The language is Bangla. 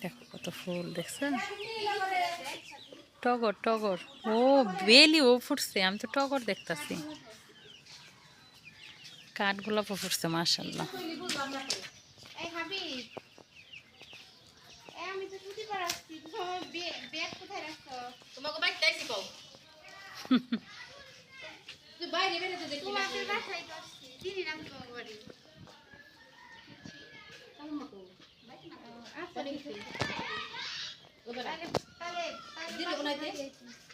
দেখো কত ফুল দেখছেন? টগর টগর। ও বেলি ও ফুটছে আমি তো টগর দেখতেছি। কাঠ গোলাপও ফুটছে মার্শাল্লাহ তোমাকে বাইরে বেরোতে দেখি Apa nih? Apa nih? Apa?